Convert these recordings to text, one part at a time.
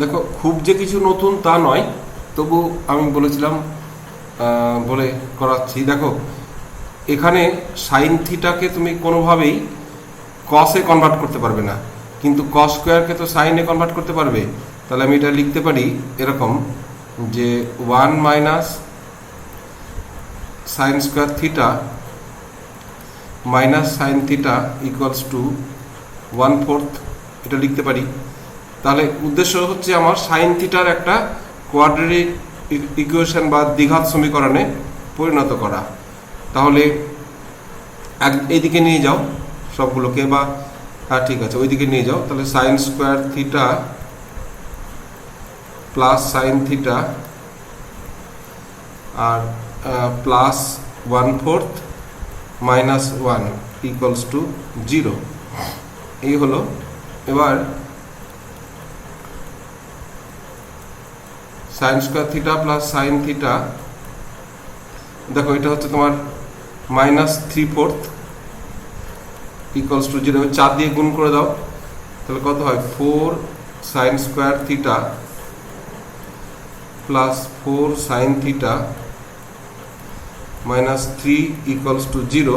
দেখো, খুব যে কিছু নতুন তা নয়, তবু আমি বলেছিলাম বলে করাচ্ছি। দেখো, এখানে সাইন থিটাকে তুমি কোনোভাবেই কসে কনভার্ট করতে পারবে না। কিন্তু কস স্কোয়ারকে তো সাইনে কনভার্ট করতে পারবে। তাহলে আমি এটা লিখতে পারি এরকম যে one minus sine square theta minus sine theta equals to one fourth এটা লিখতে পারি। তাহলে উদ্দেশ্য হচ্ছে আমার সাইন থিটার একটা কোয়াড্রেটিক ইকুয়েশন বা দ্বিঘাত সমীকরণে পরিণত করা। তাহলে এক, এইদিকে নিয়ে যাও সবগুলোকে বা হ্যাঁ ঠিক আছে, ওইদিকে নিয়ে যাও। তাহলে sine square theta plus sine theta R plus one fourth minus one equals to zero এই হলো, এবার sine square theta plus sine theta দেখো, এটা হচ্ছে তোমার minus three fourth equals to zero চার দিয়ে গুণ করে দাও। তাহলে কত হয়? Four sine square theta plus four sine theta minus three equals to zero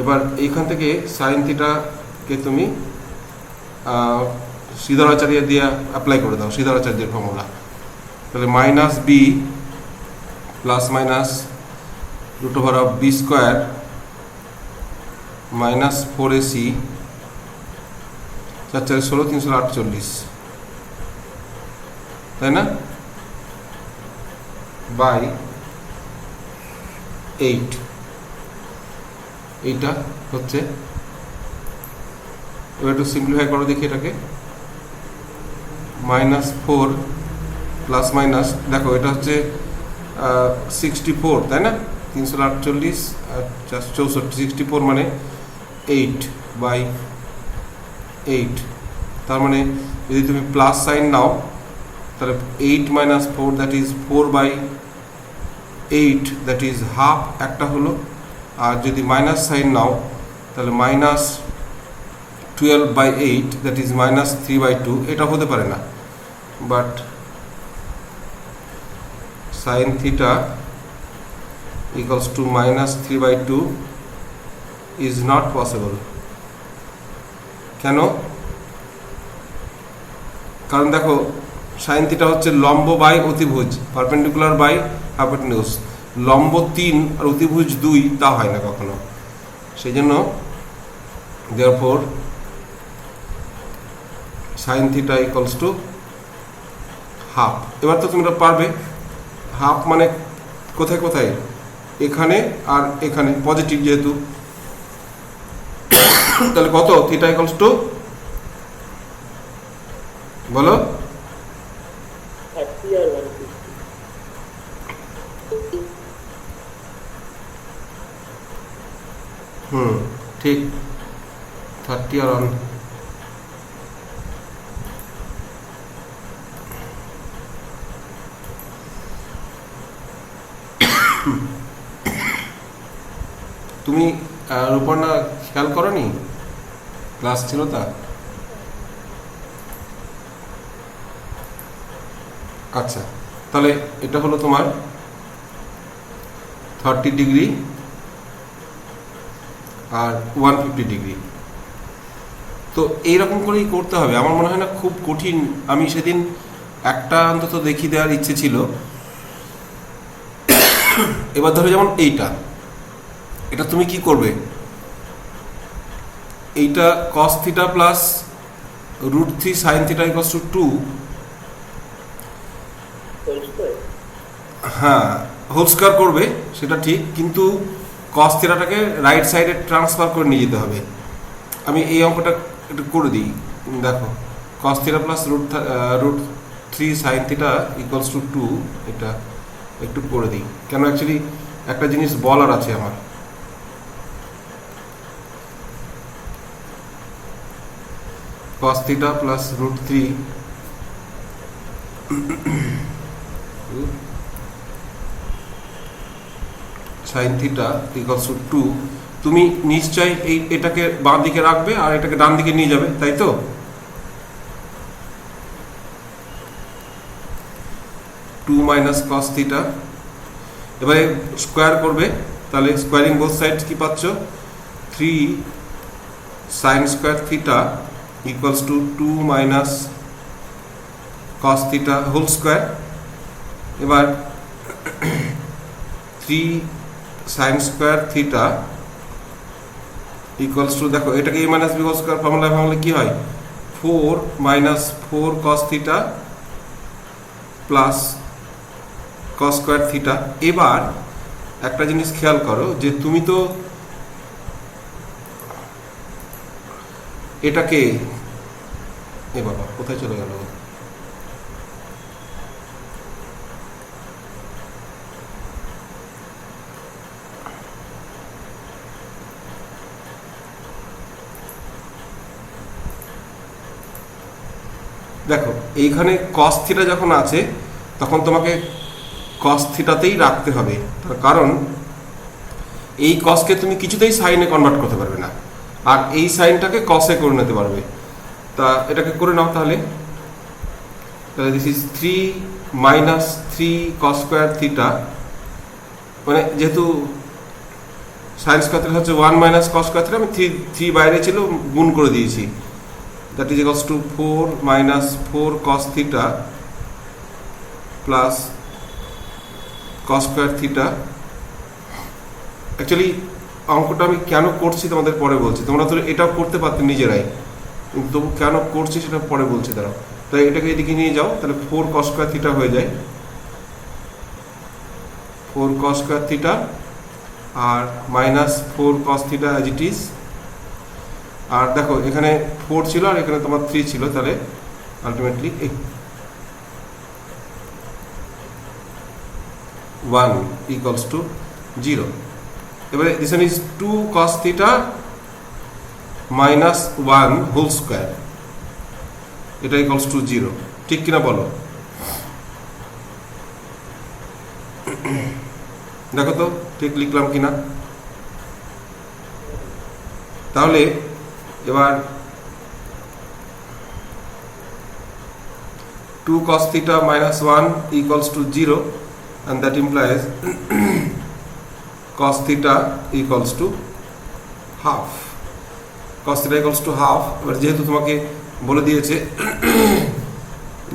এবার এইখান থেকে সাইন থিটাকে তুমি সিদ্ধারাচার্য দিয়ে অ্যাপ্লাই করে দাও সিদ্ধারাচার্যের ফর্মুলা তাহলে minus B plus minus root over of B square minus four AC চার চার ষোলো, তিনশো আটচল্লিশ তাই না? বাই এইট এইটা হচ্ছে, এবার একটু সিম্পলিফাই করো দেখি এটাকে। মাইনাস ফোর প্লাস মাইনাস দেখো এটা হচ্ছে সিক্সটি ফোর তাই না? তিনশো আটচল্লিশ চৌষট্টি সিক্সটি ফোর মানে এইট বাই এইট তার মানে যদি তুমি প্লাস সাইন নাও, তাহলে eight minus four that is four by eight that is half একটা হলো। আর যদি মাইনাস সাইন নাও, তাহলে minus twelve by eight that is minus three by two এটা হতে পারে না। But sine theta equals to minus 3 by 2 is not possible. কেন? কারণ দেখো সাইন থিটা হচ্ছে লম্ব বাই অতিভুজ পারপেন্ডিকুলার বাই হাইপোটেনিউস লম্ব তিন আর অতিভুজ দুই, তা হয় না কখনো। সেই জন্য therefore sine theta equals to half এবার তো তোমরা পারবে। হাফ মানে কোথায় কোথায়? এখানে আর এখানে পজিটিভ যেহেতু। তাহলে কত? থিটা ইকুয়ালস টু বলো। ওয়ান হুম, ঠিক। থার্টি আর অন তুমি রূপর্ণা খেয়াল করনি? ক্লাস ছিল তা? আচ্ছা তাহলে এটা হলো তোমার থার্টি ডিগ্রি আর ওয়ান ফিফটি ডিগ্রি তো এইরকম করেই করতে হবে। আমার মনে হয় না খুব কঠিন। আমি সেদিন একটা অন্তত দেখিয়ে দেওয়ার ইচ্ছে ছিল। এবার ধরো যেমন এইটা। এটা তুমি কি করবে? এইটা cos theta plus root three sine theta equals to two হ্যাঁ হোল স্কোয়ার করবে সেটা ঠিক কিন্তু কস থিটাটাকে রাইট সাইডে ট্রান্সফার করে নিয়ে যেতে হবে। আমি এই অঙ্কটা একটু করে দিই দেখো cos theta plus root root three sine theta equals to two এটা একটু করে দিই। কেন অ্যাকচুয়ালি একটা জিনিস বলার আছে আমার। cos theta plus root 3 sin theta equals to 2 তুমি নিশ্চয় এই এটাকে বাঁ দিকে রাখবে আর এটাকে ডান দিকে নিয়ে যাবে, তাই তো? Two minus cos theta. এবারে স্কোয়ার করবে, তাহলে স্কোয়ারিং বোথ সাইড কি পাচ্ছ? Three sine square theta equals to two minus cos theta whole square এবার three sine square theta equals to দেখো, এটাকে A minus B whole square formula ভাঙলে কি হয়? Four minus four cos theta plus cos square theta এবার একটা জিনিস খেয়াল করো যে তুমি তো এটাকে, এ বাবা, কোথায় চলে গেল? দেখো, এইখানে কস থিটা যখন আছে, তখন তোমাকে কস থিটাতেই রাখতে হবে। তার কারণ, এই কসকে তুমি কিছুতেই সাইনে কনভার্ট করতে পারবে না। আর এই সাইনটাকে কসে করে নিতে পারবে। তা এটাকে করে নাও তাহলে। তাহলে this is three minus three cos square theta মানে যেহেতু সাইন স্কোয়ার থিটা হচ্ছে one minus cos square theta আমি থ্রি থ্রি বাইরে ছিল, গুণ করে দিয়েছি। That is equals to four minus four cos theta plus cos square theta actually অঙ্কটা আমি কেন করছি তোমাদের পরে বলছি। তোমরা তো এটাও করতে পারতে নিজেরাই। তবু কেন করছি সেটা পরে বলছি তারা তাই এটাকে এদিকে নিয়ে যাও, তাহলে ফোর কস স্কোয়ার থিটা হয়ে যায়। Four cos square theta R minus four cos theta as it is আর দেখো, এখানে ফোর ছিল আর এখানে তোমার থ্রি ছিল, তাহলে ultimately one equals to zero এবারে this is two cos theta minus one whole square এটা ইকুয়ালস টু জিরো ঠিক কিনা বলো? দেখো তো, ঠিক লিখলাম কিনা? তাহলে এবার two cos theta minus 1 equals to 0 and that implies cos theta equals to half. Cos theta equals to half. এবার যেহেতু তোমাকে বলে দিয়েছে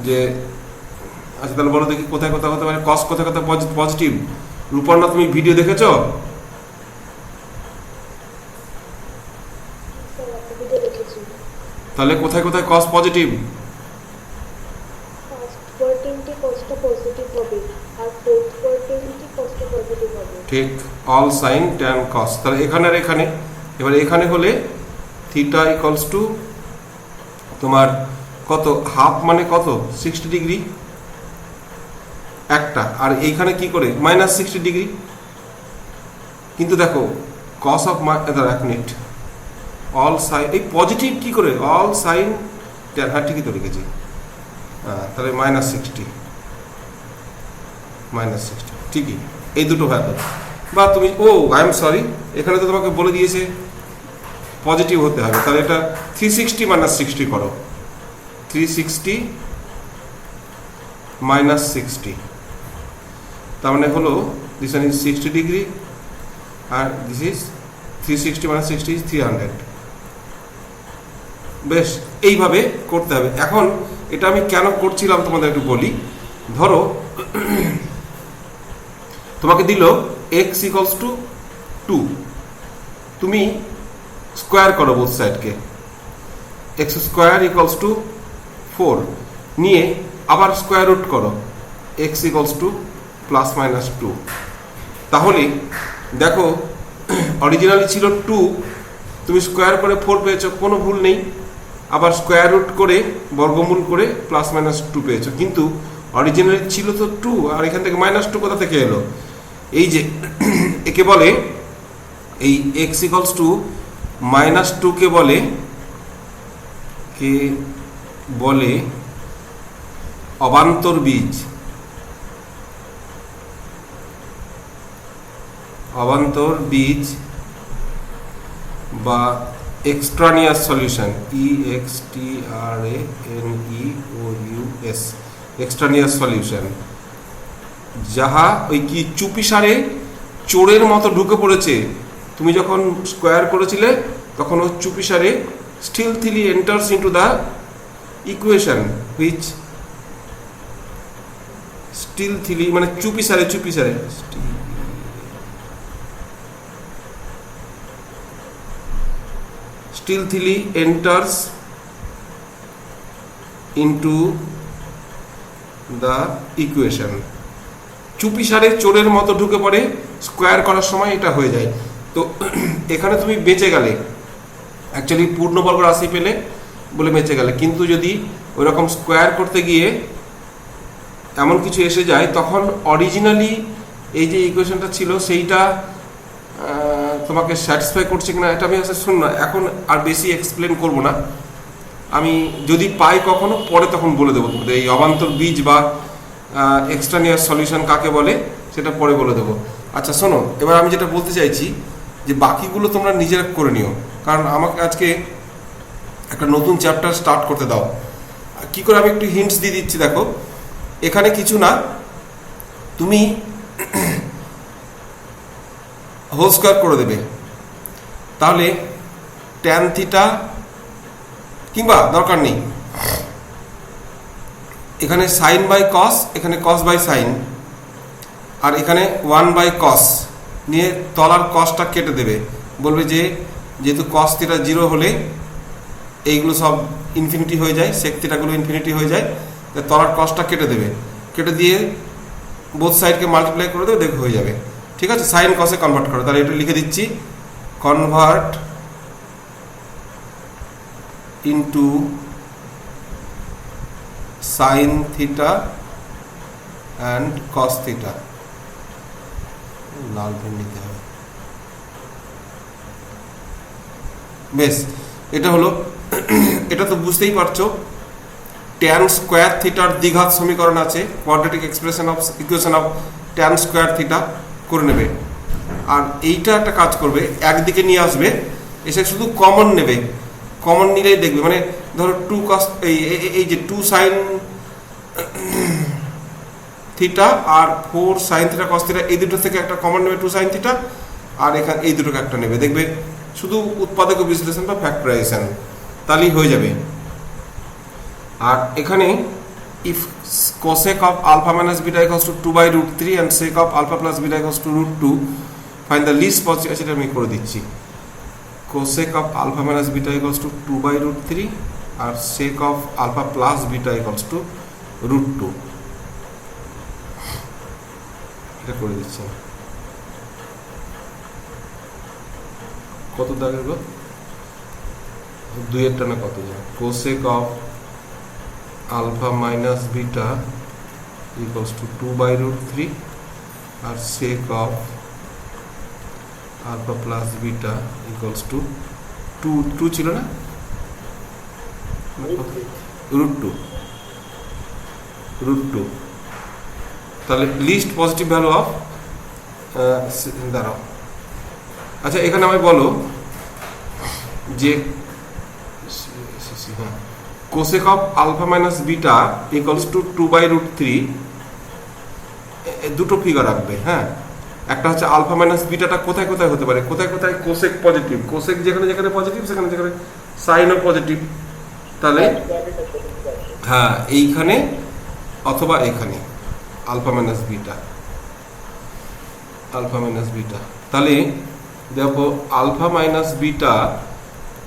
যে আচ্ছা তাহলে বলো দেখি কোথায় কোথায় হতে পারে। cos কোথায় কোথায় পজিটিভ রূপর্ণা তুমি ভিডিও দেখেছ? তাহলে কোথায় কোথায় কস্টটা পজিটিভ ঠিক অল সাইন ট্যান কস তাহলে এখানে আর এখানে। এবার এখানে হলে থিটা ইকলস টু তোমার কত? হাফ মানে কত? সিক্সটি ডিগ্রি একটা। আর এইখানে কি করে? মাইনাস সিক্সটি ডিগ্রি কিন্তু দেখো কস অফ এক মিনিট অল সাইন এই পজিটিভ কি করে? অল সাইন ট্যান হ্যাঁ ঠিকই তো লিখেছি। হ্যাঁ, তাহলে মাইনাস সিক্সটি মাইনাস সিক্সটি ঠিকই, এই দুটো ভ্যালু বা তুমি, ও আই এম সরি এখানে তো তোমাকে বলে দিয়েছে পজিটিভ হতে হবে। তাহলে এটা থ্রি সিক্সটি মাইনাস সিক্সটি করো। থ্রি সিক্সটি মাইনাস সিক্সটি তার মানে হলো this is sixty degree R this is three sixty minus sixty is three hundred বেশ, এইভাবে করতে হবে। এখন, এটা আমি কেন করছিলাম তোমাদের একটু বলি। ধরো তোমাকে দিল এক্স ইকলস টু টু তুমি স্কোয়ার করো both সাইডকে x square equals to four নিয়ে আবার স্কোয়ার রুট করো। X equals to plus minus two তাহলে দেখো অরিজিনালি ছিল টু তুমি স্কোয়ার করে ফোর পেয়েছ, কোনো ভুল নেই। আবার স্কোয়ার রুট করে, বর্গমূল করে প্লাস মাইনাস টু পেয়েছ। কিন্তু অরিজিনালি ছিল তো টু আর এখান থেকে মাইনাস টু কোথা থেকে এলো? এই যে, একে বলে, এই এক্স ইকলস টু মাইনাস টুকে বলে, কে বলে অবান্তর বীজ। অবান্তর বীজ বা extraneous solution E X T R A N E O U S extraneous solution যাহা ওই কি চুপিসারে চোরের মতো ঢুকে পড়েছে। তুমি যখন স্কোয়ার করেছিলে, তখন ও চুপিসারে stealthily enters into the equation which stealthily মানে চুপি সারে, চুপি চুপিসারে চুপিসারে stealthily enters into the equation চুপিসারে চোরের মতো ঢুকে পড়ে স্কোয়ার করার সময় এটা হয়ে যায়। তো এখানে তুমি বেঁচে গেলে। অ্যাকচুয়ালি পূর্ণবর্গ রাশি পেলে বলে বেঁচে গেলে। কিন্তু যদি ওই রকম স্কোয়ার করতে গিয়ে এমন কিছু এসে যায়, তখন অরিজিনালি এই যে ইকুয়েশনটা ছিল, সেইটা তোমাকে স্যাটিসফাই করছে কিনা এটা আমি আসলে শুন না। এখন আর বেশি এক্সপ্লেন করব না। আমি যদি পাই কখনো, পরে তখন বলে দেবো তোমাদের। এই অবান্তর বীজ বা এক্সট্রানিয়ার সলিউশন কাকে বলে, সেটা পরে বলে দেবো। আচ্ছা শোনো, এবার আমি যেটা বলতে চাইছি, যে বাকিগুলো তোমরা নিজেরা করে নিও। কারণ আমাকে আজকে একটা নতুন চ্যাপ্টার স্টার্ট করতে দাও। কি করে আমি একটু হিন্টস দিয়ে দিচ্ছি, দেখো। এখানে কিছু না, তুমি হোল স্কোয়ার করে দেবে। তাহলে ট্যান থিটা কিংবা দরকার নেই। এখানে সাইন বাই কস এখানে কস বাই সাইন আর এখানে ওয়ান বাই কস নিয়ে তলার কসটা কেটে দেবে। বলবে যে, যেহেতু কস থিটা জিরো হলে এইগুলো সব ইনফিনিটি হয়ে যায় সেক থিটাগুলো ইনফিনিটি হয়ে যায় তলার কসটা কেটে দেবে। কেটে দিয়ে বোথ সাইডকে মাল্টিপ্লাই করে দেবে, দেখে হয়ে যাবে। ঠিক আছে? সাইন কসে কনভার্ট করো। তাহলে এটা লিখে দিচ্ছি। Convert into sine theta and cos theta লাল পেন নিতে হবে। বেশ, এটা হলো, এটা তো বুঝতেই পারছ ট্যান স্কোয়ার থিটার দ্বিঘাত সমীকরণ আছে quadratic expression of equation of tan square theta করে নেবে। আর এইটা একটা কাজ করবে, একদিকে নিয়ে আসবে, এসে শুধু কমন নেবে। কমন নিলেই দেখবে মানে ধরো টু কস এই এই যে টু সাইন থিটা আর four sine theta cos theta এই দুটো থেকে একটা কমন নেবে টু সাইন থিটা আর এখানে, এই দুটোকে একটা নেবে। দেখবে, শুধু উৎপাদক বিশ্লেষণ বা ফ্যাক্টরাইজেশন তাহলেই হয়ে যাবে। আর এখানে if cosec of alpha minus beta equals to two by root three and sec of alpha plus beta equals to root two find the least positive সেটা আমি করে দিচ্ছি। Cosec of alpha minus beta equals to two by root three R sec of alpha plus beta equals to root two এটা করে দিচ্ছে কত দাগ এগুলো দুইয়ের টানে কত যায়? Cosec of alpha minus beta equals to two by root three R sec of alpha plus beta equals to two two ছিল না? রুট টু রুট টু তাহলে লিস্ট পজিটিভ ভ্যালু অফ দাঁড়াও। আচ্ছা এখানে আমায় বলো যে হ্যাঁ of alpha minus beta equals to 2 by root 3 দুটো ফিগার রাখবে হ্যাঁ? একটা হচ্ছে আলফা মাইনাস বিটাটা কোথায় কোথায় হতে পারে? কোথায় কোথায় কোসেক পজিটিভ কোসেক যেখানে যেখানে পজিটিভ সেখানে, যেখানে সাইনও পজিটিভ তাহলে হ্যাঁ এইখানে অথবা এখানে, alpha minus beta, alpha minus beta. তাহলে দেখো, alpha minus beta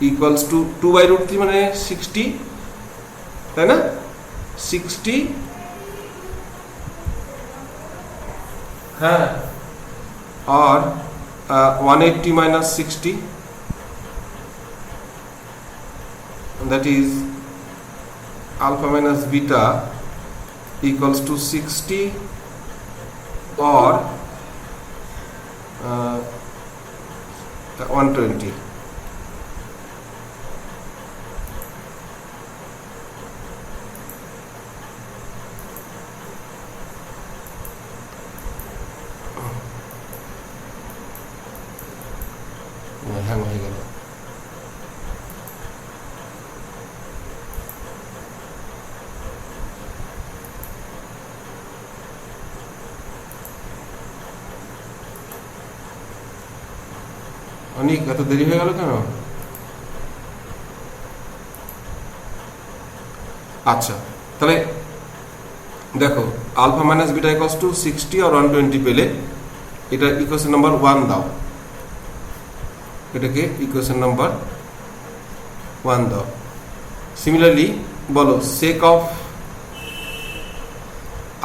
equals to two by root three মানে সিক্সটি তাই না? সিক্সটি হ্যাঁ আর one eighty minus sixty that is alpha minus beta equals to 60 or uh, 120 hang হয়ে গেল অনেক, এত দেরি হয়ে গেল কেন? আচ্ছা তাহলে দেখো, alpha minus beta equals to sixty R one twenty পেলে এটা ইকুয়েশন নাম্বার ওয়ান দাও। এটাকে ইকুয়েশন নাম্বার ওয়ান দাও। সিমিলারলি বলো sec of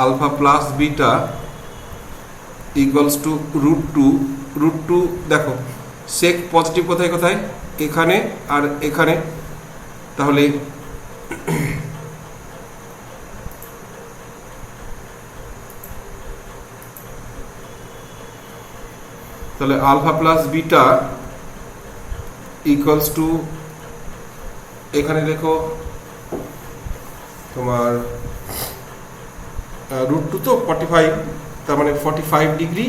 alpha plus beta equals to root two root two দেখো সেক পজিটিভ কোথায় কোথায়? এখানে আর এখানে। তাহলে তাহলে alpha plus beta equals to এখানে দেখো তোমার রুট টু তো ফর্টি ফাইভ তার মানে ফর্টি ফাইভ ডিগ্রি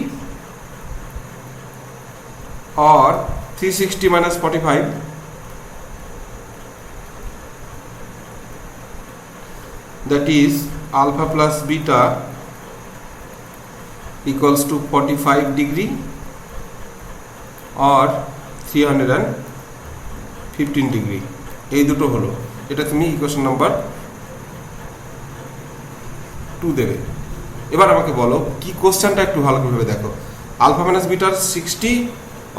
और 360 minus 45 that is alpha plus beta equals to 45 degree or 315 degree. এই দুটো হলো। এটা তুমি ইকুয়েশন নাম্বার টু দেবে। এবার আমাকে বলো, কি কোশ্চেনটা একটু ভালো করে ভেবে দেখো। আলফা মাইনাস বিটার সিক্সটি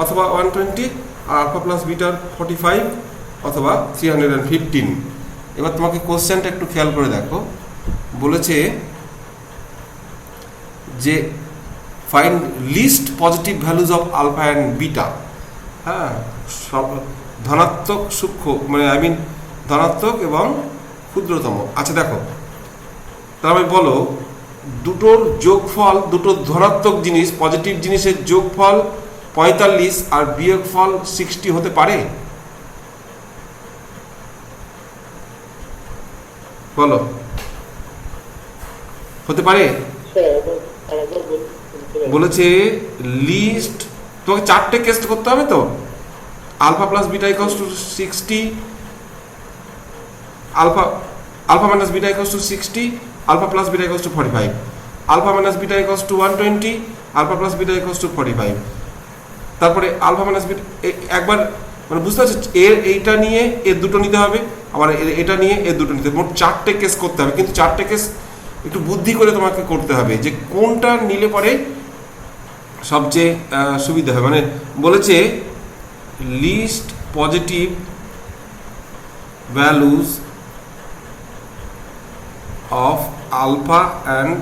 অথবা ওয়ান টোয়েন্টি আর আলফা প্লাস বিটার ফর্টি ফাইভ অথবা থ্রি হান্ড্রেড অ্যান্ড ফিফটিন এবার তোমাকে কোশ্চেনটা একটু খেয়াল করে দেখো। বলেছে যে find least positive values of alpha and beta হ্যাঁ সব ধনাত্মক, সূক্ষ্ম মানে আই মিন ধনাত্মক এবং ক্ষুদ্রতম। আচ্ছা দেখো। তাহলে বলো, দুটোর যোগফল, দুটো ধনাত্মক জিনিস পজিটিভ জিনিসের যোগফল পঁয়তাল্লিশ আর বিয়োগফল সিক্সটি হতে পারে? বলো। হতে পারে? বলেছে লিস্ট তোমাকে চারটে কেস্ট করতে হবে তো। Alpha plus beta equals to sixty alpha alpha minus beta equals to sixty alpha plus beta equals to forty five alpha minus beta equals to one twenty alpha plus beta equals to forty five তারপরে alpha minus beta একবার মানে বুঝতে পারছ এর এইটা নিয়ে এর দুটো নিতে হবে, আবার এটা নিয়ে এর দুটো নিতে হবে। মোট চারটে কেস করতে হবে, কিন্তু চারটে কেস একটু বুদ্ধি করে তোমাকে করতে হবে যে কোনটা নিলে পরে সবচেয়ে সুবিধা হবে। মানে বলেছে least positive values of alpha and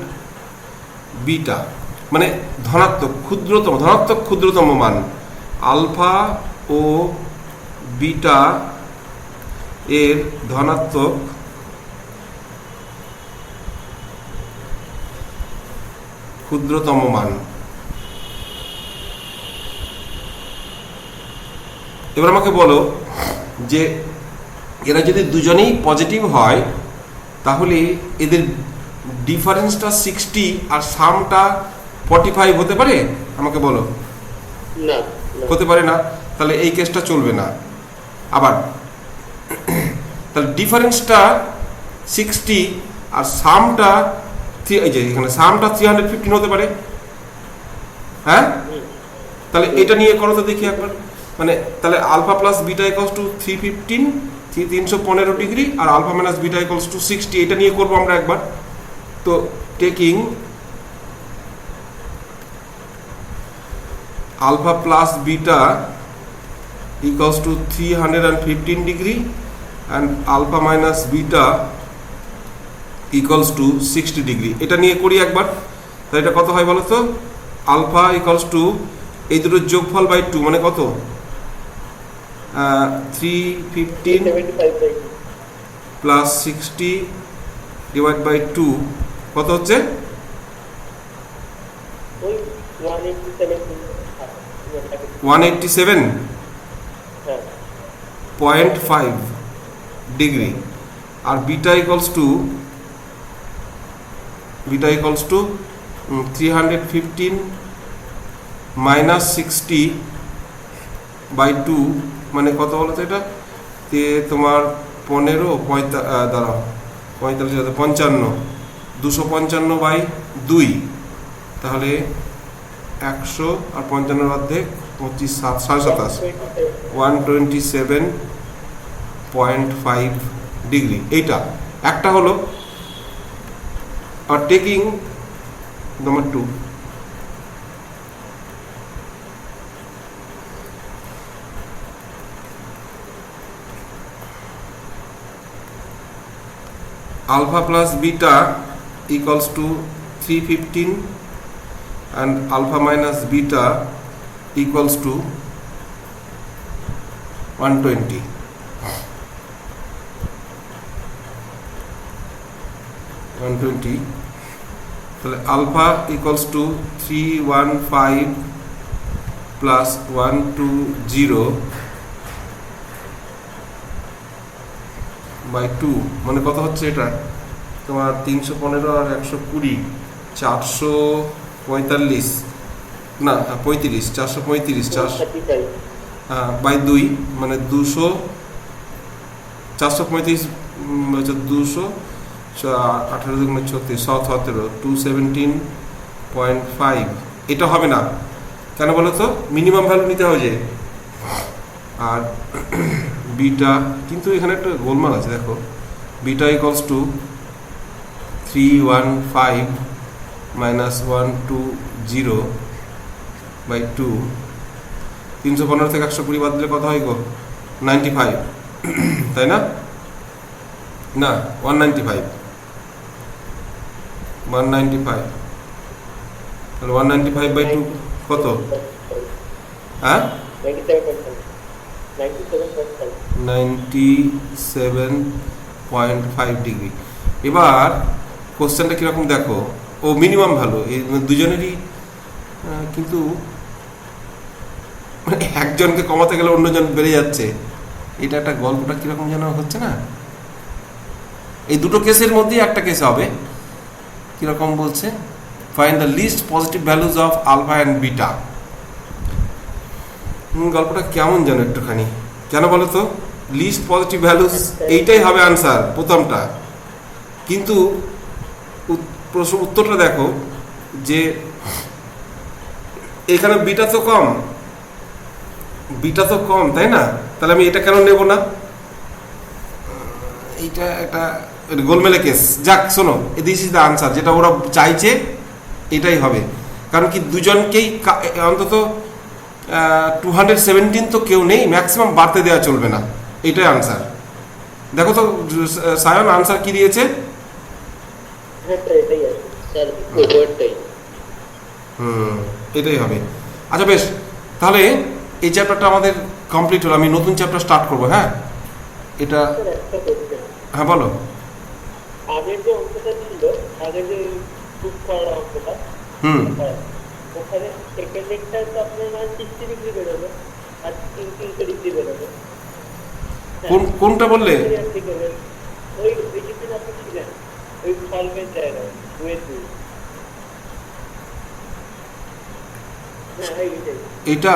beta মানে ধনাত্মক, ক্ষুদ্রতম ধনাত্মক, ক্ষুদ্রতম মান। আলফা ও বিটা এর ধনাত্মক ক্ষুদ্রতম মান। এবার আমাকে বলো যে এরা যদি দুজনেই পজিটিভ হয়, তাহলে এদের ডিফারেন্সটা সিক্সটি আর সামটা ফর্টি ফাইভ হতে পারে? আমাকে বলো। না। হতে পারে না? তাহলে এই কেসটা চলবে না। আবার তাহলে ডিফারেন্সটা সিক্সটি আর সামটা থ্রি- এই যে এখানে সামটা থ্রি হান্ড্রেড ফিফটিন হতে পারে। হ্যাঁ? তাহলে এটা নিয়ে করো তো দেখি একবার। মানে তাহলে alpha plus beta equals to three fifteen three তিনশো পনেরো degree R alpha minus beta equals to sixty এটা নিয়ে করব আমরা একবার। তো taking alpha plus beta equals to 315 degree and alpha minus beta equals to 60 degree এটা নিয়ে করি একবার। তাহলে এটা কত হয় বলো তো আলফা ইকুয়ালস টু এই দুটোর যোগফল বাই টু মানে কত? Three fifteen 75 by plus sixty divide by two কত হচ্ছে? ওই 187 one eighty seven point five degree R beta equals to beta equals to three hundred fifteen minus sixty by two মানে কত বলো তো এটা? তে তোমার পনেরো পঁয়তা দাঁড়াও। পঁয়তাল্লিশ পঞ্চান্ন। দুশো পঞ্চান্ন বাই দুই। তাহলে একশো আর পঞ্চান্নর অর্ধেক পঁচিশ সাত, সাড়ে সাতাশ one twenty seven point five degree এইটা। একটা হলো, আর taking number two alpha plus beta equals to 315 and alpha minus beta equals to 120 120 তাহলে alpha equals to three one five plus one two zero by two মানে কত হচ্ছে এটা? তোমার তিনশো পনেরো আর একশো কুড়ি, চারশো পঁয়তাল্লিশ। না পঁয়ত্রিশ, চারশো পঁয়ত্রিশ, চারশো থার্টি বাই দুই মানে দুশো, চারশো পঁয়ত্রিশ হচ্ছে দুশো আঠারো দুগুণে ছত্রিশ সতেরো, টু সেভেন্টিন পয়েন্ট ফাইভ। এটা হবে না। কেন বলো তো? মিনিমাম ভ্যালু নিতে হবে যে। আর বিটা, কিন্তু এখানে একটা গোলমাল আছে, দেখো। Beta equals to three one five minus one two zero by two তিনশো পনেরো থেকে একশো কুড়ি বাদ দিলে কত হয় গো? নাইনটি ফাইভ তাই না? না one ninety five one ninety five তাহলে one ninety five by two কত? হ্যাঁ? Ninety seven point five degree এবার কোশ্চেনটা কীরকম দেখো? ও মিনিমাম ভ্যালু এই দুজনেরই কিন্তু মানে একজনকে কমাতে গেলে অন্যজন বেড়ে যাচ্ছে। এটা একটা গল্পটা কীরকম যেন হচ্ছে না? এই দুটো কেসের মধ্যেই একটা কেস হবে। কীরকম বলছে? Find the least positive values of alpha and beta গল্পটা কেমন যেন একটুখানি। কেন বলো তো? লিস্ট পজিটিভ ভ্যালুস এইটাই হবে আনসার প্রথমটা। কিন্তু প্রশ্ন উত্তরটা দেখো যে এখানে বিটা তো কম। বিটা তো কম তাই না? তাহলে আমি এটা কেন নেব না? এইটা একটা গোলমেলে কেস। যাক শোনো দিস ইজ দ্য আনসার যেটা ওরা চাইছে এটাই হবে। কারণ কি দুজনকেই কা- অন্তত টু হান্ড্রেড সেভেন্টিন তো কেউ নেই ম্যাক্সিমাম বাড়তে দেওয়া চলবে না। এটাই আনসার দেখো তো সায়ন আনসার কি দিয়েছে? হ্যাঁ হুম এটাই হবে। আচ্ছা বেশ। তাহলে এই চ্যাপ্টারটা আমাদের কমপ্লিট হলো আমি নতুন চ্যাপ্টার স্টার্ট করব হ্যাঁ? এটা হ্যাঁ বলো। আগের যে অঙ্কটা ছিল আগের যে প্রুফ করার অঙ্কটা হুম। ওখানে সেকেন্ড ডেটটা তো আপনার মানে সিক্সটি ডিগ্রি বেরোবে আর তিন তিনশো ডিগ্রি বেরোবে। হ্যাঁ, কোন কোনটা বললে? ওই যেখানে আপনি ছিলেন ওই সলভের জায়গায় দুয়ের দুই এটা?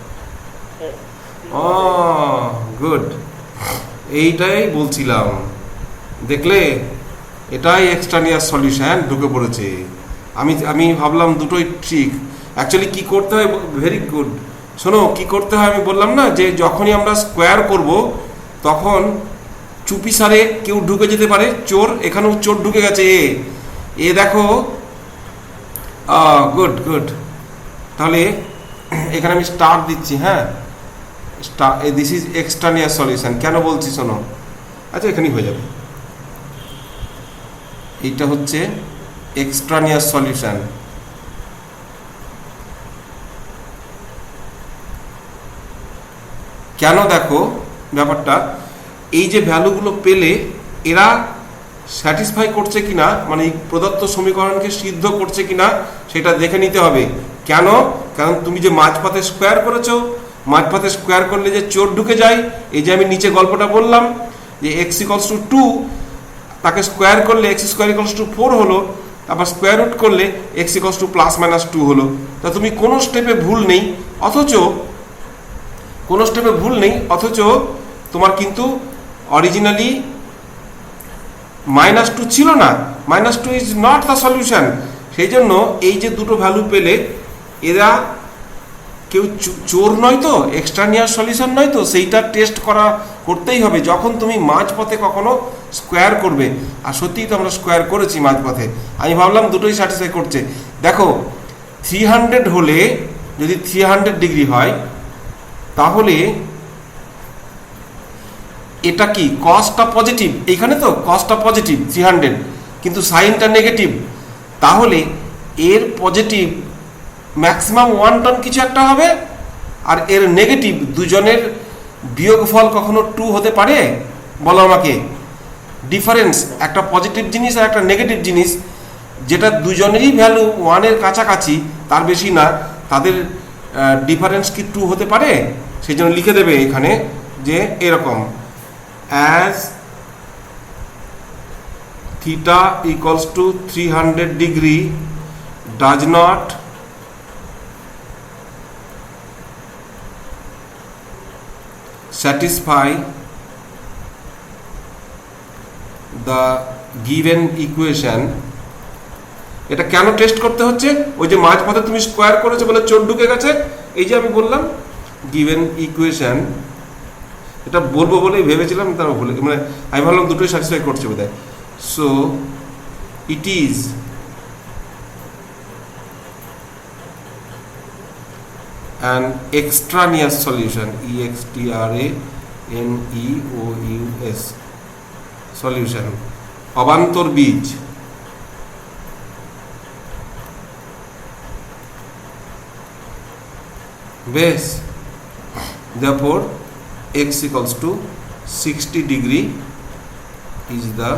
ও গুড এইটাই বলছিলাম। দেখলে, এটাই এক্সট্রানিয়ার সলিউশন ঢুকে পড়েছে। আমি আমি ভাবলাম দুটোই ঠিক। অ্যাকচুয়ালি কি করতে হয়? ভেরি গুড শোনো, কি করতে হয় আমি বললাম না, যে যখনই আমরা স্কোয়ার করব, তখন চুপি সারে কেউ ঢুকে যেতে পারে। চোর, এখানেও চোর ঢুকে গেছে। এ এ দেখো গুড গুড তাহলে, এখানে আমি স্টার দিচ্ছি হ্যাঁ? দিস ইজ এক্সট্রানিয়ার সলিউশন কেন বলছি শোনো? আচ্ছা এখানেই হয়ে যাবে। এইটা হচ্ছে এক্সট্রানিয়ার সলিউশন কেন দেখো ব্যাপারটা? এই যে ভ্যালুগুলো পেলে এরা স্যাটিসফাই করছে কিনা মানে প্রদত্ত সমীকরণকে সিদ্ধ করছে কিনা, সেটা দেখে নিতে হবে। কেন? কারণ তুমি যে মাঝপথে স্কোয়ার করেছ মাঝপথে স্কোয়ার করলে যে চোর ঢুকে যায়, এই যে আমি নিচে গল্পটা বললাম, যে এক্স ইকলস টু টু তাকে স্কোয়ার করলে x square equals to four হলো, তারপর স্কোয়ার রুট করলে x equals to plus minus two হলো। তা তুমি কোনো স্টেপে ভুল নেই, অথচ, কোনো স্টেপে ভুল নেই, অথচ তোমার কিন্তু অরিজিনালি মাইনাস টু ছিল না। Minus two is not the solution সেই জন্য এই যে দুটো ভ্যালু পেলে, এরা কেউ চোর নয় তো এক্সট্রানিয়ার সলিউশন নয় তো, সেইটা টেস্ট করা করতেই হবে। যখন তুমি মাঝপথে কখনো স্কোয়ার করবে, আর সত্যিই তো আমরা স্কোয়ার করেছি মাঝপথে। আমি ভাবলাম দুটোই স্যাটিসফাই করছে। দেখো থ্রি হান্ড্রেড হলে, যদি থ্রি হান্ড্রেড ডিগ্রি হয়, তাহলে এটা কি কস্টটা পজিটিভ এইখানে তো কস্টটা পজিটিভ থ্রি হান্ড্রেড কিন্তু সাইনটা নেগেটিভ তাহলে এর পজিটিভ ম্যাক্সিমাম ওয়ান টন কিছু একটা হবে, আর এর নেগেটিভ দুজনের বিয়োগফল কখনো টু হতে পারে? বলো আমাকে। ডিফারেন্স একটা পজিটিভ জিনিস আর একটা নেগেটিভ জিনিস, যেটা দুজনেরই ভ্যালু ওয়ানের কাছাকাছি, তার বেশি না, তাদের ডিফারেন্স কি টু হতে পারে? সেই জন্য লিখে দেবে এখানে যে এরকম। As theta equals to three hundred degree does satisfy the given equation. এটা কেন টেস্ট করতে হচ্ছে? ওই যে মাঝ পথে তুমি স্কোয়ার করেছ বলে চোর ঢুকে গেছে, এই যে আমি বললাম গিভেন ইকুয়েশন এটা বলব বলেই ভেবেছিলাম তারা ভুলে মানে আমি ভাবলাম দুটোই স্যাটিসফাই করছে বোধ so it is an extraneous solution e x t r a n e o u s solution অবান্তর বীজ বেশ therefore x equals to 60 degree is the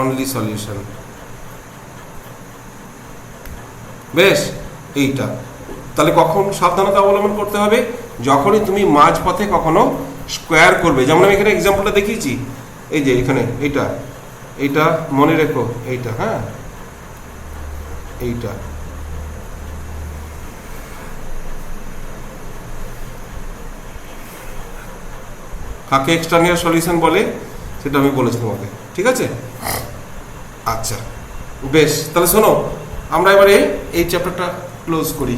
only solution বেশ এইটা তাহলে কখন সাবধানতা অবলম্বন করতে হবে? যখনই তুমি মাঝ পথে কখনো স্কোয়ার করবে। যেমন আমি এখানে এক্সাম্পলটা দেখিয়েছি। এই যে এখানে, এইটা এইটা মনে রেখো, এইটা হ্যাঁ? এইটা। কাকে এক্সটার্নিয়াল সলিউশন বলে? সেটা আমি বলেছি তোমাকে। ঠিক আছে? আচ্ছা। বেশ, তাহলে শোনো, আমরা এবারে এই চ্যাপ্টারটা ক্লোজ করি।